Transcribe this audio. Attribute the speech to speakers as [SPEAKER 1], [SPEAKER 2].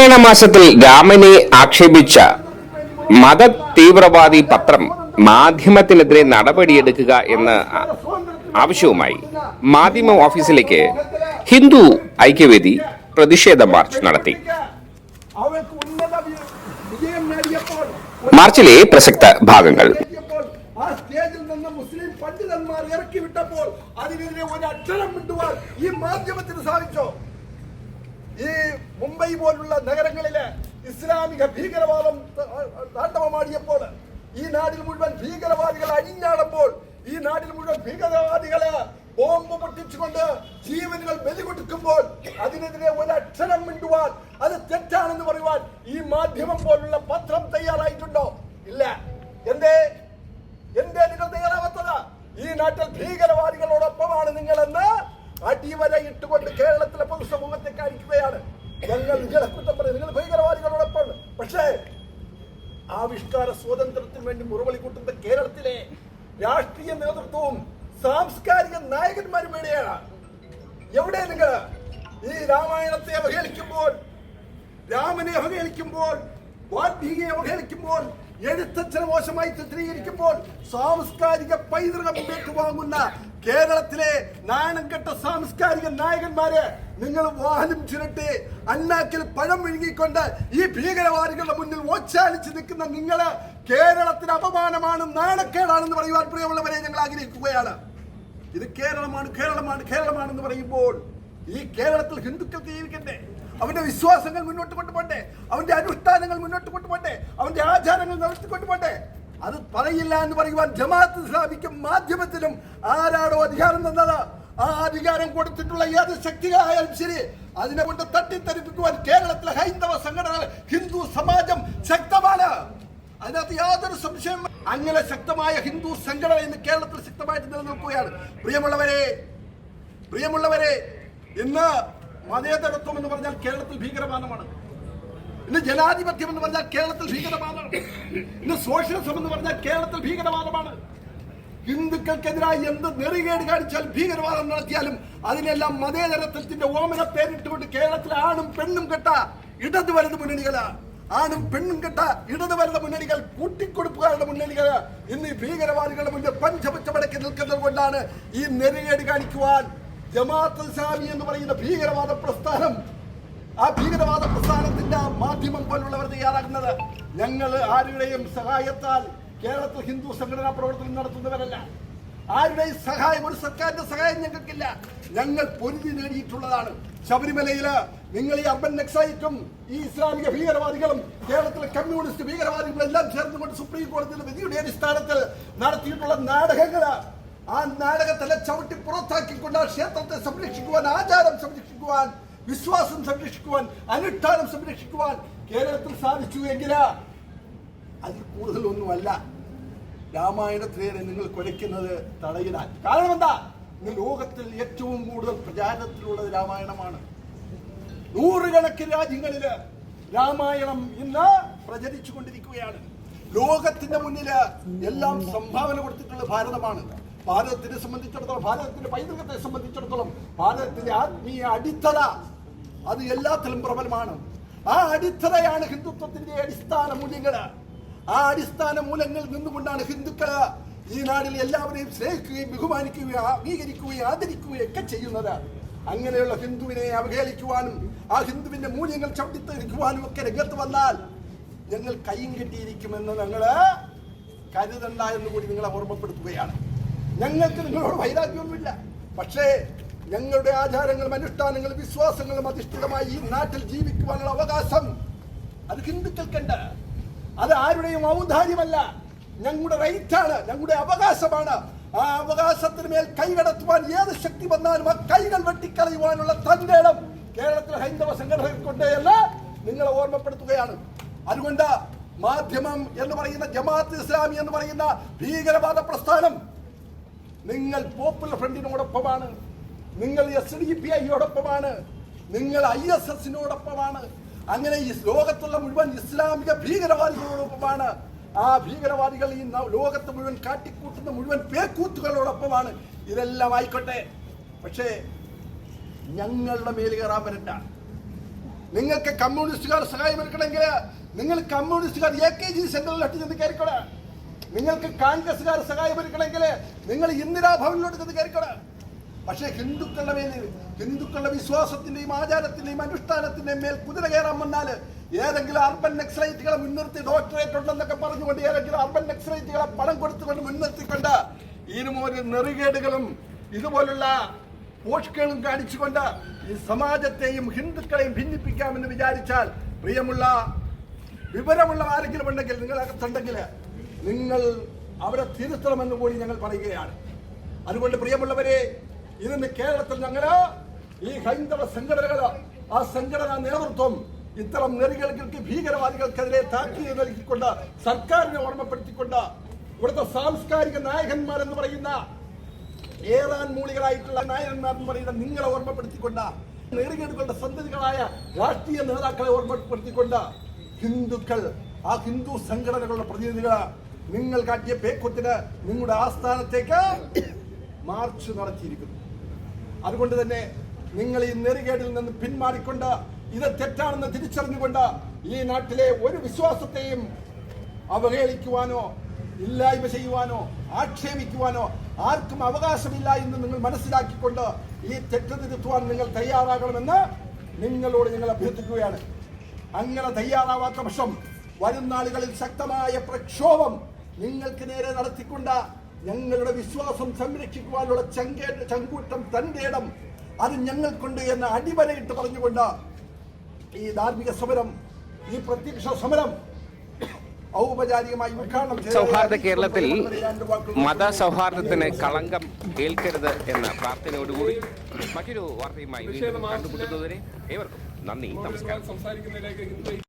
[SPEAKER 1] രാമായണ മാസത്തിൽ രാമനെ ആക്ഷേപിച്ച മത തീവ്രവാദി പത്രം മാധ്യമത്തിനെതിരെ നടപടിയെടുക്കുക എന്ന ആവശ്യവുമായി മാധ്യമ ഓഫീസിലേക്ക് ഹിന്ദു ഐക്യവേദി പ്രതിഷേധ മാർച്ച് നടത്തി. മാർച്ചിലെ പ്രസക്ത ഭാഗങ്ങൾ.
[SPEAKER 2] മുസ്ലിം പണ്ഡിതന്മാർ ഇറക്കി വിട്ടപ്പോൾ അതിനെതിരെ ഒരു അക്ഷരം മിണ്ടുവാൻ ഈ മാധ്യമത്തിന് സാധിച്ചോ? ഈ മുംബൈ പോലുള്ള നഗരങ്ങളിലെ ഇസ്ലാമിക ഭീകരവാദം താണ്ടവമാടിയപ്പോൾ ഈ നാടിൽ മുഴുവൻ ഭീകരവാദികൾ അഴിഞ്ഞാടുമ്പോൾ ഈ നാട്ടിൽ മുഴുവൻ ഭീകരവാദികൾ ബോംബ് പൊട്ടിച്ചുകൊണ്ട് ജീവനുകൾ ബലി കൊടുക്കുമ്പോൾ അതിനെതിരെ ഒരു അക്ഷരം മിണ്ടുവാൻ അത് തെറ്റാണെന്ന് പറയുവാൻ ഈ മാധ്യമം പോലുള്ള പത്രം തയ്യാറായിട്ടുണ്ടോ? ഇല്ല. എന്തേ? എന്തേ നിങ്ങൾ തയ്യാറാവാത്തത്? ഈ നാട്ടിൽ ഭീകരവാദികളോടൊപ്പമാണ് നിങ്ങളെന്ന് അടിവര ഇട്ടുകൊണ്ട് കേരളത്തിലെ പൊതുസമൂഹത്തെ കാണിക്കുകയാണ് ഞങ്ങൾ നിങ്ങളെ കുറ്റം നിങ്ങൾ ഭീകരവാദികളോടൊപ്പം. പക്ഷേ ആവിഷ്കാര സ്വാതന്ത്ര്യത്തിന് വേണ്ടി മുറവിളി കൂട്ടുന്ന കേരളത്തിലെ രാഷ്ട്രീയ നേതൃത്വവും സാംസ്കാരിക നായകന്മാരും വേണ്ടിയാണ് എവിടെ നിങ്ങൾ? ഈ രാമായണത്തെ അവഹേളിക്കുമ്പോൾ രാമനെ അവഹേളിക്കുമ്പോൾ വാൽമീകിയെ അവഹേളിക്കുമ്പോൾ എഴുത്തച്ഛനെ മോശമായി ചിത്രീകരിക്കുമ്പോൾ സാംസ്കാരിക പൈതൃകം ഏറ്റുവാങ്ങുന്ന കേരളത്തിലെ നാണംകെട്ട സാംസ്കാരിക നായകന്മാരെ നിങ്ങൾ വാഹനം ചുരുട്ടി അണ്ണാക്കിൽ പഴം വിഴുങ്ങിക്കൊണ്ട് ഈ ഭീകരവാദികളുടെ മുന്നിൽ ഓച്ചാലിച്ച് നിൽക്കുന്ന നിങ്ങൾ കേരളത്തിന് അപമാനമാണ് നാണക്കേടാണെന്ന് പറയുവാൻ പ്രിയമുള്ളവരെ ഞങ്ങൾ ആഗ്രഹിക്കുകയാണ്. ഇത് കേരളമാണ് കേരളമാണ് കേരളമാണെന്ന് പറയുമ്പോൾ ഈ കേരളത്തിൽ ഹിന്ദുക്കൾ ജീവിക്കണ്ടേ അവന്റെ വിശ്വാസങ്ങൾ മുന്നോട്ട് കൊണ്ടുപോട്ടെ അവന്റെ അനുഷ്ഠാനങ്ങൾ മുന്നോട്ട് അവന്റെ ആചാരങ്ങൾ അത് പറയില്ല എന്ന് പറയുവാൻ ജമാഅത്ത് ഇസ്ലാമിക്കും മാധ്യമത്തിനും ആരാണോ അധികാരം തന്നത്? ആ അധികാരം കൊടുത്തിട്ടുള്ള ഏത് ശക്തിയായാലും ശരി അതിനെ കൊണ്ട് തട്ടിത്തെറിപ്പിക്കുവാൻ കേരളത്തിലെ ഹൈന്ദവ സംഘടനകൾ ഹിന്ദു സമാജം ശക്തമാണ്. അതിനകത്ത് യാതൊരു സംശയം അങ്ങനെ ശക്തമായ ഹിന്ദു സംഘടന ഇന്ന് കേരളത്തിൽ ശക്തമായിട്ട് നിലനിൽക്കുകയാണ്. പ്രിയമുള്ളവരെ പ്രിയമുള്ളവരെ ഇന്ന് മതേതരത്വം എന്ന് പറഞ്ഞാൽ കേരളത്തിൽ ഭീകരവാദമാണ്. ഇന്ന് ജനാധിപത്യം എന്ന് പറഞ്ഞാൽ കേരളത്തിൽ ഭീകരവാദമാണ് ഇന്ന് സോഷ്യലിസം എന്ന് പറഞ്ഞാൽ കേരളത്തിൽ ഭീകരവാദമാണ്. ഹിന്ദുക്കൾക്കെതിരായി എന്ത് നെറികേട് കാണിച്ചാൽ ഭീകരവാദം നടത്തിയാലും അതിനെല്ലാം മതേതരത്വത്തിന്റെ ഓമന പേരിട്ടുകൊണ്ട് കേരളത്തിലെ ആണും പെണ്ണും കെട്ട ഇടത് വലത് മുന്നണികളാണ് ആണും പെണ്ണും കെട്ട ഇടത് വലത് മുന്നണികൾ കൂട്ടിക്കൊടുപ്പുകാരുടെ മുന്നണികൾ ഇന്ന് ഈ ഭീകരവാദികളുടെ മുന്നിൽ പഞ്ചപച്ചമടക്കി നിൽക്കുന്നത് കൊണ്ടാണ് ഈ നെറികേട് കാണിക്കുവാൻ ജമാഅത്ത് ഇസ്ലാമി എന്ന് പറയുന്ന ഭീകരവാദ പ്രസ്ഥാനം ആ ഭീകരവാദ പ്രസ്ഥാനത്തിന്റെ മാധ്യമം പോലുള്ളവർ തയ്യാറാക്കുന്നത് ഞങ്ങൾ ആരുടെയും സഹായത്താൽ കേരളത്തിൽ ഹിന്ദു സംഘടനാ പ്രവർത്തനം നടത്തുന്നവരല്ല. ആരുടെയും സഹായം ഒരു സർക്കാരിന്റെ സഹായം ഞങ്ങൾക്കില്ല. ഞങ്ങൾ പൊരുതി നേടിയിട്ടുള്ളതാണ്. ശബരിമലയിൽ നിങ്ങൾ ഈ അർബൻ നക്സൈറ്റും ഈ ഇസ്ലാമിക ഭീകരവാദികളും കേരളത്തിലെ കമ്മ്യൂണിസ്റ്റ് ഭീകരവാദികളും എല്ലാം ചേർന്നുകൊണ്ട് സുപ്രീം കോടതിയുടെ വിധിയുടെ അടിസ്ഥാനത്തിൽ നടത്തിയിട്ടുള്ള നാടകങ്ങൾ ആ നാടകത്തിലെ ചവിട്ടി പുറത്താക്കിക്കൊണ്ട് ആ ക്ഷേത്രത്തെ സംരക്ഷിക്കുവാൻ ആചാരം സംരക്ഷിക്കുവാൻ വിശ്വാസം സംരക്ഷിക്കുവാൻ അനുഷ്ഠാനം സംരക്ഷിക്കുവാൻ കേരളത്തിൽ സാധിച്ചു എങ്കിലാ? അതിൽ കൂടുതലൊന്നുമല്ല. രാമായണത്തിലേറെ നിങ്ങൾ കുരയ്ക്കുന്നത് തടയിടാൻ. കാരണം എന്താ? ഇന്ന് ലോകത്തിൽ ഏറ്റവും കൂടുതൽ പ്രചാരത്തിലുള്ളത് രാമായണമാണ്. നൂറുകണക്കിന് രാജ്യങ്ങളിൽ രാമായണം ഇന്ന് പ്രചരിച്ചു കൊണ്ടിരിക്കുകയാണ് ലോകത്തിന്റെ മുന്നിൽ എല്ലാം സംഭാവന കൊടുത്തിട്ടുള്ള ഭാരതമാണ്. ഭാരതത്തിനെ സംബന്ധിച്ചിടത്തോളം ഭാരതത്തിന്റെ പൈതൃകത്തെ സംബന്ധിച്ചിടത്തോളം ഭാരതത്തിന്റെ ആത്മീയ അടിത്തറ അത് എല്ലാത്തിലും പ്രബലമാണ്. ആ അടിത്തറയാണ് ഹിന്ദുത്വത്തിന്റെ അടിസ്ഥാന മൂല്യങ്ങൾ. ആ അടിസ്ഥാന മൂലങ്ങളിൽ നിന്നുകൊണ്ടാണ് ഹിന്ദുക്കൾ ഈ നാടിൽ എല്ലാവരെയും സ്നേഹിക്കുകയും ബഹുമാനിക്കുകയും അംഗീകരിക്കുകയും ആദരിക്കുകയും ഒക്കെ ചെയ്യുന്നത്. അങ്ങനെയുള്ള ഹിന്ദുവിനെ അവഹേളിക്കുവാനും ആ ഹിന്ദുവിന്റെ മൂല്യങ്ങൾ ചവിട്ടിത്തെറിക്കുവാനും ഒക്കെ രംഗത്ത് വന്നാൽ ഞങ്ങൾ കൈയും കെട്ടിയിരിക്കുമെന്ന് ഞങ്ങൾ കരുതണ്ട എന്ന് കൂടി നിങ്ങളെ ഓർമ്മപ്പെടുത്തുകയാണ്. ഞങ്ങൾക്ക് നിങ്ങളോട് വൈരാഗ്യമൊന്നുമില്ല. പക്ഷേ ഞങ്ങളുടെ ആചാരങ്ങളും അനുഷ്ഠാനങ്ങളും വിശ്വാസങ്ങളും അധിഷ്ഠിതമായി ഈ നാട്ടിൽ ജീവിക്കുവാനുള്ള അവകാശം അത് ഹിന്ദുക്കൾക്കുണ്ട്. അത് ആരുടെയും ഔദാര്യമല്ല. ഞങ്ങളുടെ റൈറ്റാണ് ഞങ്ങളുടെ അവകാശമാണ്. ആ അവകാശത്തിന് മേൽ കൈകടത്തുവാൻ ഏത് ശക്തി വന്നാലും ആ കൈകൾ വെട്ടിക്കളയുവാനുള്ള തന്റെ ഇടം കേരളത്തിലെ ഹൈന്ദവ സംഘടനകൾക്കുണ്ട് എന്ന് നിങ്ങളെ ഓർമ്മപ്പെടുത്തുകയാണ്. അതുകൊണ്ട് മാധ്യമം എന്ന് പറയുന്ന ജമാഅത്ത് ഇസ്ലാമി എന്ന് പറയുന്ന ഭീകരവാദ പ്രസ്ഥാനം നിങ്ങൾ പോപ്പുലർ ഫ്രണ്ടിനോടൊപ്പമാണ് നിങ്ങൾ എസ് ഡി പി ഐയോടൊപ്പമാണ് നിങ്ങൾ ഐ എസ് എസിനോടൊപ്പമാണ് അങ്ങനെ ഈ ലോകത്തുള്ള മുഴുവൻ ഇസ്ലാമിക ഭീകരവാദികളോടൊപ്പമാണ്. ആ ഭീകരവാദികൾ ഈ ലോകത്ത് മുഴുവൻ കാട്ടിക്കൂട്ടുന്ന മുഴുവൻ പേക്കൂത്തുകളോടൊപ്പമാണ്. ഇതെല്ലാം ആയിക്കോട്ടെ. പക്ഷേ ഞങ്ങളുടെ മേൽ കയറാൻ വരണ്ട. നിങ്ങൾക്ക് കമ്മ്യൂണിസ്റ്റുകാർ സഹായമൊരുക്കണമെങ്കിൽ നിങ്ങൾ കമ്മ്യൂണിസ്റ്റുകാർ എ കെ ജി സെന്ററിൽ അട്ടി ചെന്ന് കയറിക്കോളെ. നിങ്ങൾക്ക് കോൺഗ്രസ്സുകാർ സഹായപരിക്കണമെങ്കിൽ നിങ്ങൾ ഇന്ദിരാഭവനിലോട്ട് ചെന്ന് കയറിക്കണം പക്ഷേ ഹിന്ദുക്കളുടെ മേൽ ഹിന്ദുക്കളുടെ വിശ്വാസത്തിന്റെയും ആചാരത്തിന്റെയും അനുഷ്ഠാനത്തിന്റെയും മേൽ കുതിര കയറാൻ വന്നാൽ ഏതെങ്കിലും അർബൻ നക്സലൈറ്റുകളെ മുൻനിർത്തി ഡോക്ടറേറ്റ് ഉണ്ടെന്നൊക്കെ പറഞ്ഞുകൊണ്ട് ഏതെങ്കിലും അർബൻ നക്സലൈറ്റുകളെ പണം കൊടുത്തുകൊണ്ട് മുൻനിർത്തിക്കൊണ്ട് ഇരുമൂന്ന് നെറികേടുകളും ഇതുപോലുള്ള പോഷ്കളും കാണിച്ചുകൊണ്ട് ഈ സമാജത്തെയും ഹിന്ദുക്കളെയും ഭിന്നിപ്പിക്കാമെന്ന് വിചാരിച്ചാൽ പ്രിയമുള്ള വിവരമുള്ള ആരെങ്കിലും ഉണ്ടെങ്കിൽ നിങ്ങൾ അകത്തുണ്ടെങ്കിൽ നിങ്ങൾ അവരെ തിരുത്തണമെന്ന് കൂടി ഞങ്ങൾ പറയുകയാണ്. അതുകൊണ്ട് പ്രിയമുള്ളവരെ ഇന്ന് കേരളത്തിൽ ഞങ്ങൾ ഈ ഹൈന്ദവ സംഘടനകൾ ആ സംഘടനാ നേതൃത്വം ഇത്തരം നെറികൾക്ക് ഭീകരവാദികൾക്കെതിരെ താക്കീത് നൽകിക്കൊണ്ട് സർക്കാരിനെ ഓർമ്മപ്പെടുത്തിക്കൊണ്ട് ഇവിടുത്തെ സാംസ്കാരിക നായകന്മാരെന്ന് പറയുന്ന ഏറാൻ മൂളികളായിട്ടുള്ള നായകന്മാർ എന്ന് പറയുന്ന നിങ്ങളെ ഓർമ്മപ്പെടുത്തിക്കൊണ്ട് നെറികേടുകളുടെ സന്തതികളായ രാഷ്ട്രീയ നേതാക്കളെ ഓർമ്മപ്പെടുത്തിക്കൊണ്ട് ഹിന്ദുക്കൾ ആ ഹിന്ദു സംഘടനകളുടെ പ്രതിനിധികൾ നിങ്ങൾ കാട്ടിയ പേക്കൊത്തിന് നിങ്ങളുടെ ആസ്ഥാനത്തേക്ക് മാർച്ച് നടത്തിയിരിക്കുന്നു. അതുകൊണ്ട് തന്നെ നിങ്ങൾ ഈ നെറികേടിൽ നിന്ന് പിന്മാറിക്കൊണ്ട് ഇത് തെറ്റാണെന്ന് തിരിച്ചറിഞ്ഞുകൊണ്ട് ഈ നാട്ടിലെ ഒരു വിശ്വാസത്തെയും അവഹേളിക്കുവാനോ ഇല്ലായ്മ ചെയ്യുവാനോ ആക്ഷേപിക്കുവാനോ ആർക്കും അവകാശമില്ല എന്ന് നിങ്ങൾ മനസ്സിലാക്കിക്കൊണ്ട് ഈ തെറ്റ് തിരുത്തുവാൻ നിങ്ങൾ തയ്യാറാകണമെന്ന് നിങ്ങളോട് ഞങ്ങൾ അഭ്യർത്ഥിക്കുകയാണ്. അങ്ങനെ തയ്യാറാവാത്ത പക്ഷം വരും നാളുകളിൽ ശക്തമായ പ്രക്ഷോഭം നിങ്ങൾക്ക് നേരെ നടത്തിക്കൊണ്ട ഞങ്ങളുടെ വിശ്വാസം സംരക്ഷിക്കുവാനുള്ള ചങ്കേ ചങ്കൂറ്റം തന്റെ ഇടം. അത് ഞങ്ങൾക്കുണ്ട് എന്ന് അടിവരയിട്ട് പറഞ്ഞുകൊണ്ട് ഈ ധാർമ്മിക സമരം ഈ പ്രത്യക്ഷ സമരം ഔപചാരികമായി ഉദ്ഘാടനം
[SPEAKER 1] സൗഹാർദ്ദ കേരളത്തിൽ
[SPEAKER 2] മത
[SPEAKER 1] സൗഹാർദ്ദത്തിന് കളങ്കം ഏൽക്കരുത് എന്ന പ്രാർത്ഥനയോടുകൂടി മറ്റൊരു വാർത്തയുമായി വീണ്ടും കണ്ടുമുട്ടുന്നതുവരെ ഏവർക്കും നന്ദി നമസ്കാരം.